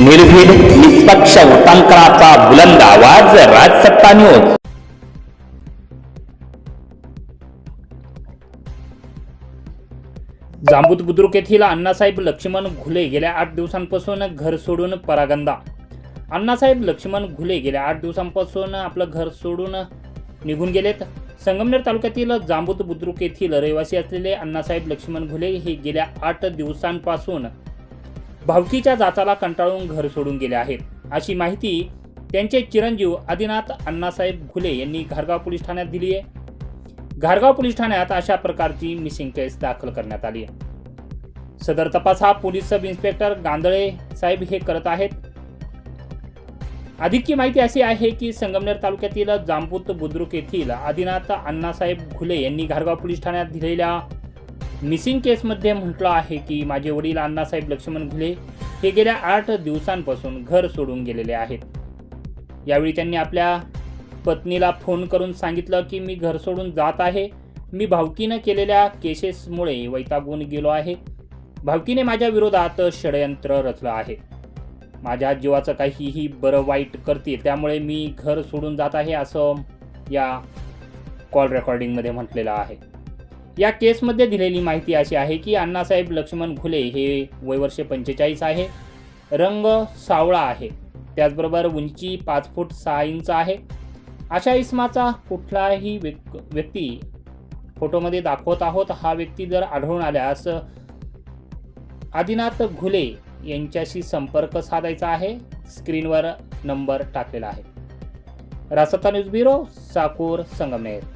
निर्भीड निष्पक्ष उटांकनाचा बुलंद आवाज राजसत्ता न्यूज जांबूत बुद्रुक येथील अण्णासाहेब लक्ष्मण घुले गेल्या आठ दिवसांपासून घर सोडून परागंदा. अण्णासाहेब लक्ष्मण घुले गेल्या आठ दिवसांपासून आपलं घर सोडून निघून गेलेत. संगमनेर तालुक्यातील जांबूत बुद्रुक येथील रहिवासी असलेले अण्णासाहेब लक्ष्मण घुले हे गेल्या आठ दिवसांपासून भावकीच्या जाचाला कंटाळून घर सोडून गेले आहेत. अशी माहिती त्यांचे चिरंजीव आदिनाथ अण्णासाहेब घुले यांनी घारगाव पोलीस ठाण्यात दिली आहे. घारगाव पोलीस ठाण्यात अशा प्रकारची मिसिंग केस दाखल करण्यात आली आहे. सदर तपास हा पोलीस सब इन्स्पेक्टर गांदळे साहेब हे करत आहेत. अधिकची माहिती अशी आहे की संगमनेर तालुक्यातील जांबूत बुद्रुक येथील आदिनाथ अण्णासाहेब घुले यांनी घारगाव पोलीस ठाण्यात दिलेल्या मिसिंग केसमध्ये म्हटलं आहे की माझे वडील अण्णासाहेब लक्ष्मण घुले हे गेल्या आठ दिवसांपासून घर सोडून गेलेले आहेत. यावेळी त्यांनी आपल्या पत्नीला फोन करून सांगितलं की मी घर सोडून जात आहे. मी भावकीनं केलेल्या केसेसमुळे वैतागून गेलो आहे. भावकीने माझ्या विरोधात षडयंत्र रचलं आहे. माझ्या जीवाचं काहीही बरं वाईट करते त्यामुळे मी घर सोडून जात आहे असं या कॉल रेकॉर्डिंगमध्ये म्हटलेलं आहे. या केसमध्ये दिलेली माहिती अशी आहे की अण्णासाहेब लक्ष्मण घुले हे वयवर्ष पंचेचाळीस आहे. रंग सावळा आहे. त्याचबरोबर उंची पाच फूट सहा इंच आहे. अशा इसमाचा कुठलाही व्यक् व्यक्ती फोटोमध्ये दाखवत आहोत. हा व्यक्ती जर आढळून आल्यास आदिनाथ घुले यांच्याशी संपर्क साधायचा आहे. स्क्रीनवर नंबर टाकलेला आहे. रासता news bureau Sakur Sangamner.